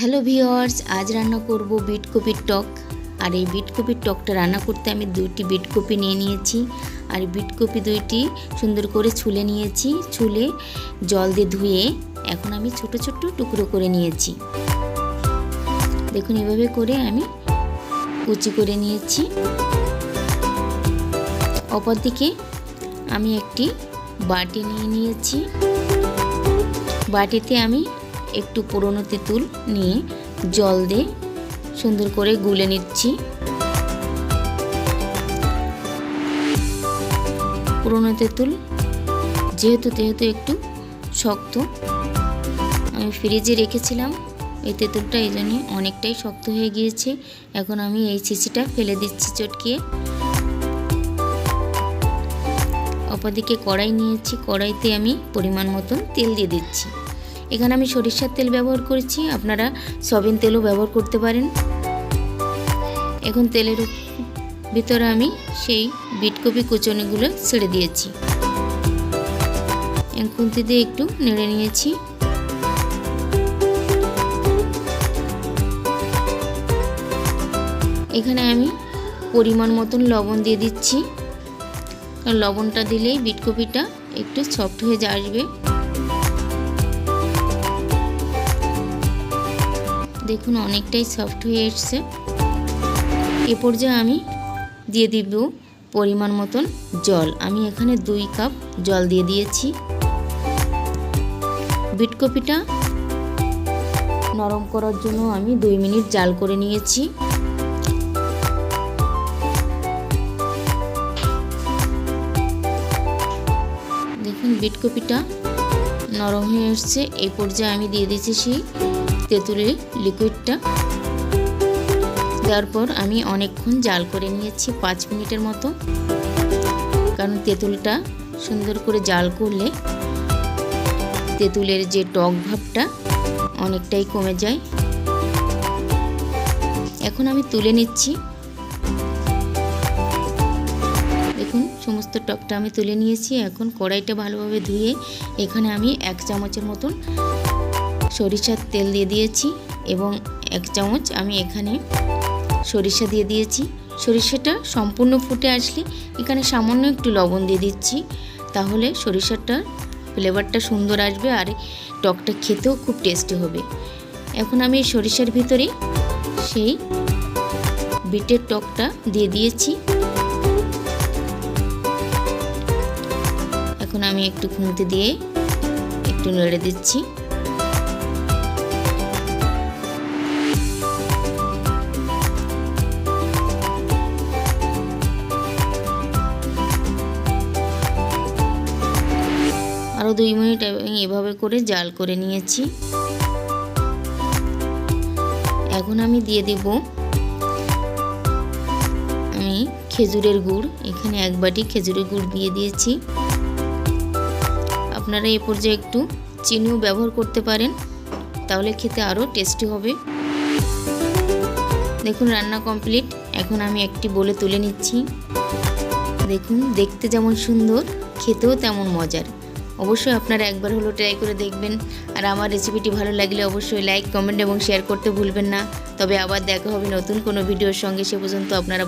Hello viewers আজ রান্না করব বিট কপির টক। আর এই বিট কপির টকটা রান্না করতে আমি দুইটি বিট কপি নিয়ে নিয়েছি। আর বিট কপি দুইটি সুন্দর করে ছুলে নিয়েছি। ছুলে জল দিয়ে ধুয়ে এখন আমি ছোট ছোট টুকরো করে নিয়েছি। দেখুন, এভাবে করে আমি কুচি করে নিয়েছি। অপরদিকে আমি একটি বাটি নিয়ে নিয়েছি। বাটিতে আমি একটু পুরনো তেঁতুল নিয়ে জল দিয়ে সুন্দর করে গুলে নিচ্ছি। পুরনো তেঁতুল যেহেতু যেহেতু একটু শক্ত, আমি ফ্রিজে রেখেছিলাম, এই তেঁতুলটা এই জন্যে অনেকটাই শক্ত হয়ে গিয়েছে। এখন আমি এই শিশিটা ফেলে দিচ্ছি চটকিয়ে। অপরদিকে কড়াই নিয়েছি, কড়াইতে আমি পরিমাণ মতন তেল দিয়ে দিচ্ছি। এখানে আমি সরিষার তেল ব্যবহার করেছি, আপনারা সয়াবিন তেলও ব্যবহার করতে পারেন। এখন তেলের ভিতরে আমি সেই বিটকপি কুচনিগুলো ছেড়ে দিয়েছি। খুন্তি দিয়ে একটু নেড়ে নিয়েছি। এখানে আমি পরিমাণ মতন লবণ দিয়ে দিচ্ছি। লবণটা দিলেই বিটকপিটা একটু সফট হয়ে আসবে। দেখুন অনেকটাই সফট হয়ে এসছে। এ পর্যায়ে আমি দিয়ে দিব পরিমাণ মতন জল। আমি এখানে দুই কাপ জল দিয়ে দিয়েছি। বিটকপিটা নরম করার জন্য আমি দুই মিনিট জাল করে নিয়েছি। দেখুন বিটকপিটা নরম হয়ে এসছে। এই পর্যায়ে আমি দিয়ে দিচ্ছি সেই তেঁতুলের লিকুইডটা দেওয়ার পর আমি অনেকক্ষণ জাল করে নিয়েছি পাঁচ মিনিটের মতো। কারণ তেঁতুলটা সুন্দর করে জাল করলে তেঁতুলের যে টক ভাবটা অনেকটাই কমে যায়। এখন আমি তুলে নিচ্ছি। দেখুন, সমস্ত টকটা আমি তুলে নিয়েছি। এখন কড়াইটা ভালোভাবে ধুয়ে এখানে আমি এক চামচের মতন সরিষার তেল দিয়ে দিয়েছি এবং এক চামচ আমি এখানে সরিষা দিয়ে দিয়েছি। সরিষাটা সম্পূর্ণ ফুটে আসলে এখানে সামান্য একটু লবণ দিয়ে দিচ্ছি। তাহলে সরিষাটার ফ্লেভারটা সুন্দর আসবে আর টকটা খেতেও খুব টেস্টি হবে। এখন আমি সরিষার ভিতরে সেই বিটের টকটা দিয়ে দিয়েছি। এখন আমি একটু খুঁতে দিয়ে একটু নেড়ে দিচ্ছি। আরও দুই মিনিট এভাবে করে জাল করে নিয়েছি। এখন আমি দিয়ে দেব আমি খেজুরের গুড়। এখানে এক বাটি খেজুরের গুড় দিয়ে দিয়েছি। আপনারা এ পর্যায়ে একটু চিনিও ব্যবহার করতে পারেন, তাহলে খেতে আরও টেস্টি হবে। দেখুন, রান্না কমপ্লিট। এখন আমি একটি বলে তুলে নিচ্ছি। দেখুন, দেখতে যেমন সুন্দর, খেতেও তেমন মজার। অবশ্যই আপনারা একবার হলো ট্রাই করে দেখবেন। আর আমার রেসিপিটি ভালো লাগলে অবশ্যই লাইক কমেন্ট এবং শেয়ার করতে ভুলবেন না। তবে আবার দেখা হবে নতুন কোনো ভিডিওর সঙ্গে। সে পর্যন্ত আপনারা